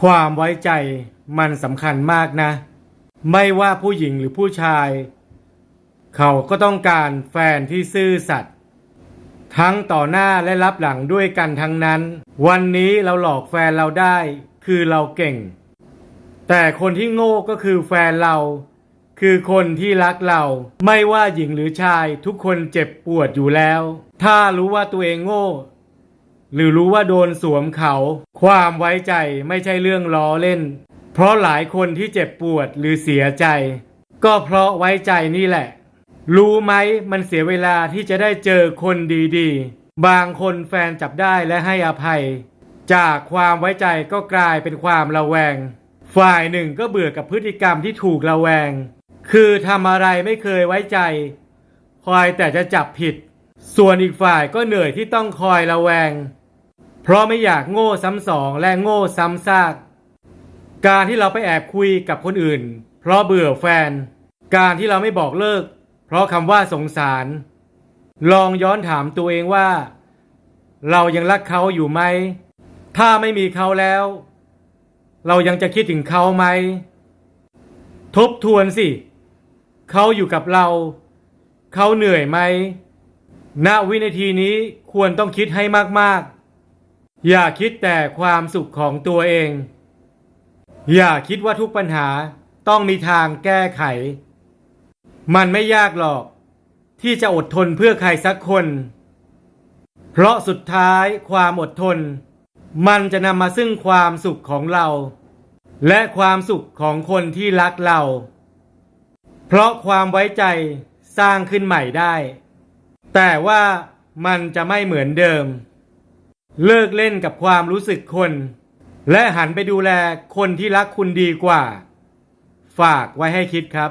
ความไว้ใจมันสำคัญมากนะ ไม่ว่าผู้หญิงหรือผู้ชาย เขาก็ต้องการแฟนที่ซื่อสัตย์ทั้งต่อหน้าและรับหลังด้วยกันทั้งนั้น วันนี้เราหลอกแฟนเราได้ คือเราเก่ง แต่คนที่โง่ก็คือแฟนเรา คือคนที่รักเรา ไม่ว่าหญิงหรือชายทุกคนเจ็บปวดอยู่แล้ว ถ้ารู้ว่าตัวเองโง่ หรือรู้ว่าโดนสวมเขา ความไว้ใจไม่ใช่เรื่องล้อเล่น เพราะหลายคนที่เจ็บปวดหรือเสียใจ ก็เพราะไว้ใจนี่แหละ รู้ไหมมันเสียเวลาที่จะได้เจอคนดีๆ บางคนแฟนจับได้และให้อภัย จากความไว้ใจก็กลายเป็นความระแวง ฝ่ายหนึ่งก็เบื่อกับพฤติกรรมที่ถูกระแวง คือทำอะไรไม่เคยไว้ใจ คอยแต่จะจับผิด ส่วนอีกฝ่ายก็เหนื่อยที่ต้องคอยระแวง เพราะไม่อยากโง่ซ้ำสองและโง่ซ้ำซาก การที่เราไปแอบคุยกับคนอื่น เพราะเบื่อแฟน การที่เราไม่บอกเลิก เพราะคำว่าสงสาร ลองย้อนถามตัวเองว่า เรายังรักเขาอยู่ไหม ถ้าไม่มีเขาแล้ว เรายังจะคิดถึงเขาไหม ทบทวนสิ เขาอยู่กับเรา เขาเหนื่อยไหมณวินาทีนี้ควรต้องคิดให้มาก ๆ อย่าคิดแต่ความสุขของตัวเอง อย่าคิดว่าทุกปัญหาต้องมีทางแก้ไข มันไม่ยากหรอก ที่จะอดทนเพื่อใครสักคน เพราะสุดท้ายความอดทน มันจะนำมาซึ่งความสุขของเรา และความสุขของคนที่รักเรา เพราะความไว้ใจสร้างขึ้นใหม่ได้ แต่ว่ามันจะไม่เหมือนเดิม เลิกเล่นกับความรู้สึกคน และหันไปดูแลคนที่รักคุณดีกว่า ฝากไว้ให้คิดครับ